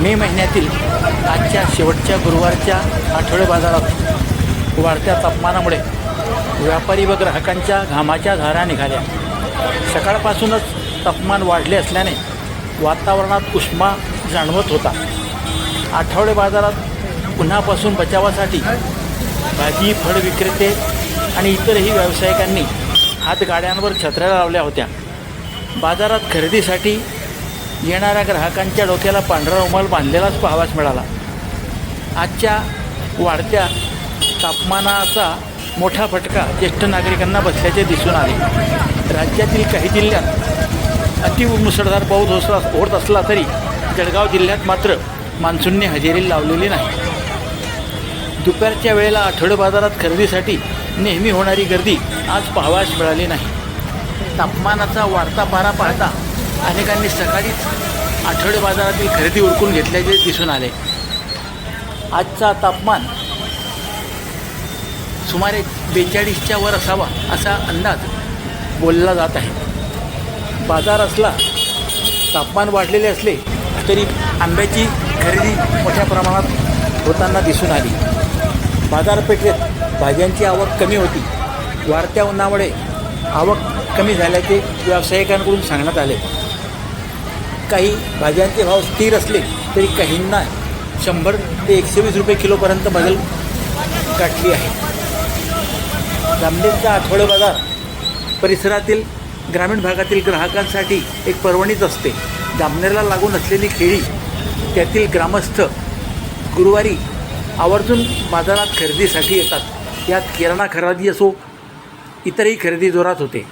मे महिन्यातील आजच्या शेवटच्या गुरुवारच्या आठवडे बाजारात वाढत्या तापमानामुळे व्यापारी व ग्राहकांच्या घामाच्या धारा निघाल्या. सकाळपासूनच तापमान वाढले असल्याने वातावरणात उष्मा जाणवत होता. आठवडे बाजारात उन्हापासून बचावासाठी भाजी फळ विक्रेते आणि इतरही व्यावसायिकांनी हातगाड्यांवर छत्र्या लावल्या होत्या. बाजारात खरेदीसाठी येणाऱ्या ग्राहकांच्या डोक्याला पांढरा रुमाल बांधलेलाच पाहावाच मिळाला. आजच्या वाढत्या तापमानाचा मोठा फटका ज्येष्ठ नागरिकांना बसल्याचे दिसून आले. राज्यातील काही जिल्ह्यात अति मुसळधार पाऊस होसला होत असला तरी जळगाव जिल्ह्यात मात्र मान्सूनने हजेरी लावलेली नाही. दुपारच्या वेळेला आठवडे बाजारात खरेदीसाठी नेहमी होणारी गर्दी आज पाहावयास मिळाली नाही. तापमानाचा वाढता पारा पाहता अनेकांनी सकाळीच आठवडे बाजारातील खरेदी उरकून घेतल्याचे दिसून आले. आजचा तापमान सुमारे बेचाळीसच्या वर असावा असा अंदाज बोलला जात आहे. बाजार असला तापमान वाढलेले असले तरी आंब्याची खरेदी मोठ्या प्रमाणात होताना दिसून आली. बाजारपेठेत भाज्यांची आवक कमी होती. वाढत्या उन्हामुळे आवक कमी झाल्याचे व्यावसायिकांकडून सांगण्यात आले. काही भाज्यांचे भाव स्थिर असले तरी काहींना शंभर ते एकशे वीस रुपये किलोपर्यंत बदल गाठली आहे. जामनेरचा आठवडे बाजार परिसरातील ग्रामीण भागातील ग्राहकांसाठी एक पर्वणीच असते. जामनेरला लागून असलेली खेळी त्यातील ग्रामस्थ गुरुवारी आवर्जून बाजारात खरेदीसाठी येतात. यात किराणा खरेदी असो इतरही खरेदी जोरात होते.